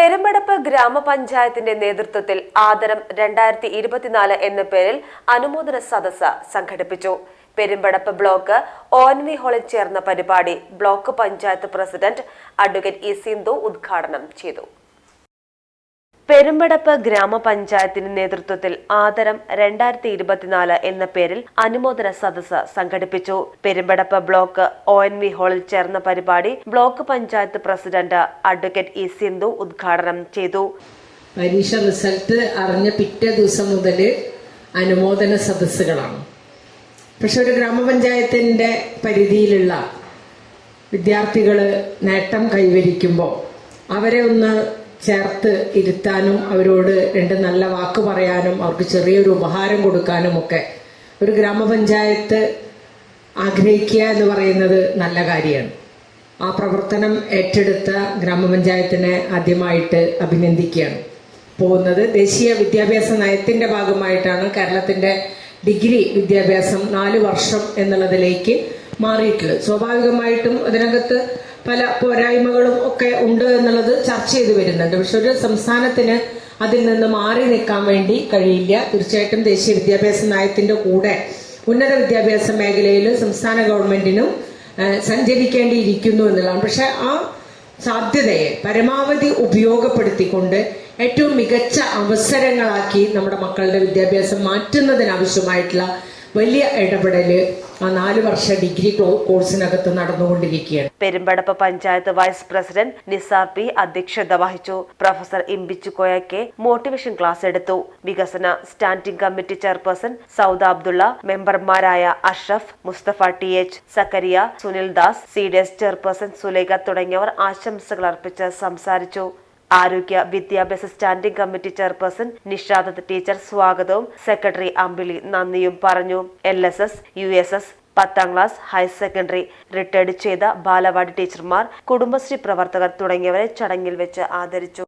പെരുമ്പടപ്പ് ഗ്രാമപഞ്ചായത്തിന്റെ നേതൃത്വത്തിൽ ആദരം രണ്ടായിരത്തി ഇരുപത്തിനാല് എന്ന പേരിൽ അനുമോദന സദസ്സ് സംഘടിപ്പിച്ചു. പെരുമ്പടപ്പ് ബ്ലോക്ക് ഓൻവി ഹാളിൽ ചേർന്ന പരിപാടി block panchayat president advocate E Sindhu ഉദ്ഘാടനം ചെയ്തു. പെരുമ്പടപ്പ് ഗ്രാമപഞ്ചായത്തിന്റെ നേതൃത്വത്തിൽ ആദരം രണ്ടായിരത്തി ഇരുപത്തിനാല് എന്ന പേരിൽ അനുമോദന സദസ്സ് സംഘടിപ്പിച്ചു. Perumpadappu block O N V ഹാളിൽ ചേർന്ന പരിപാടി block panchayat president advocate E Sindhu ഉദ്ഘാടനം ചെയ്തു. പരീക്ഷ റിസൾട്ട് അറിഞ്ഞ പിറ്റേ ദിവസം മുതൽ അനുമോദന സദസ്സുകളാണ്. പക്ഷെ ഒരു ഗ്രാമപഞ്ചായത്തിന്റെ പരിധിയിലുള്ള വിദ്യാർത്ഥികൾ നേട്ടം കൈവരിക്കുമ്പോൾ അവരെ ഒന്ന് ചേർത്ത് ഇരുത്താനും അവരോട് രണ്ട് നല്ല വാക്ക് പറയാനും അവർക്ക് ചെറിയൊരു ഉപഹാരം കൊടുക്കാനും ഒക്കെ ഒരു ഗ്രാമപഞ്ചായത്ത് ആഗ്രഹിക്കുക എന്ന് പറയുന്നത് നല്ല കാര്യമാണ്. ആ പ്രവർത്തനം ഏറ്റെടുത്ത ഗ്രാമപഞ്ചായത്തിനെ ആദ്യമായിട്ട് അഭിനന്ദിക്കുകയാണ്. പോകുന്നത് ദേശീയ വിദ്യാഭ്യാസ നയത്തിന്റെ ഭാഗമായിട്ടാണ് കേരളത്തിന്റെ ഡിഗ്രി വിദ്യാഭ്യാസം നാല് വർഷം എന്നുള്ളതിലേക്ക് മാറിയിട്ടുള്ളത്. സ്വാഭാവികമായിട്ടും അതിനകത്ത് പല പോരായ്മകളും ഒക്കെ ഉണ്ട് എന്നുള്ളത് ചർച്ച ചെയ്തു വരുന്നുണ്ട്. പക്ഷെ ഒരു സംസ്ഥാനത്തിന് അതിൽ നിന്ന് മാറി നിൽക്കാൻ വേണ്ടി കഴിയില്ല. തീർച്ചയായിട്ടും ദേശീയ വിദ്യാഭ്യാസ നയത്തിന്റെ കൂടെ ഉന്നത വിദ്യാഭ്യാസ മേഖലയിൽ സംസ്ഥാന ഗവൺമെന്റിനും സഞ്ചരിക്കേണ്ടിയിരിക്കുന്നു എന്നുള്ളതാണ്. പക്ഷെ ആ സാധ്യതയെ പരമാവധി ഉപയോഗപ്പെടുത്തിക്കൊണ്ട് ഏറ്റവും മികച്ച അവസരങ്ങളാക്കി നമ്മുടെ മക്കളുടെ വിദ്യാഭ്യാസം മാറ്റുന്നതിനാവശ്യമായിട്ടുള്ള വലിയ ഇടപെടൽ ആ നാല് വർഷ ഡിഗ്രി കോഴ്സിനകത്ത് നടന്നുകൊണ്ടിരിക്കുകയാണ്. Perumpadappu panchayat vice president Nisar P അധ്യക്ഷത വഹിച്ചു. പ്രൊഫസർ ഇമ്പിച്ചു കോയക്കെ മോട്ടിവേഷൻ ക്ലാസ് എടുത്തു. വികസന standing committee chairperson Sauda Abdulla മെമ്പർമാരായ Ashraf Mustafa T H Zakariya Sunil Das C D S chairperson Sulekha തുടങ്ങിയവർ ആശംസകൾ അർപ്പിച്ച് സംസാരിച്ചു. ആരോഗ്യ വിദ്യാഭ്യാസ standing committee chairperson Nishadath teacher സ്വാഗതവും സെക്രട്ടറി അമ്പിളി നന്ദിയും പറഞ്ഞു. L S S U S S പത്താം ക്ലാസ് ഹയർ സെക്കൻഡറി റിട്ടയർഡ് ചെയ്ത ബാലവാടി ടീച്ചർമാർ കുടുംബശ്രീ പ്രവർത്തകർ തുടങ്ങിയവരെ ചടങ്ങിൽ വെച്ച് ആദരിച്ചു.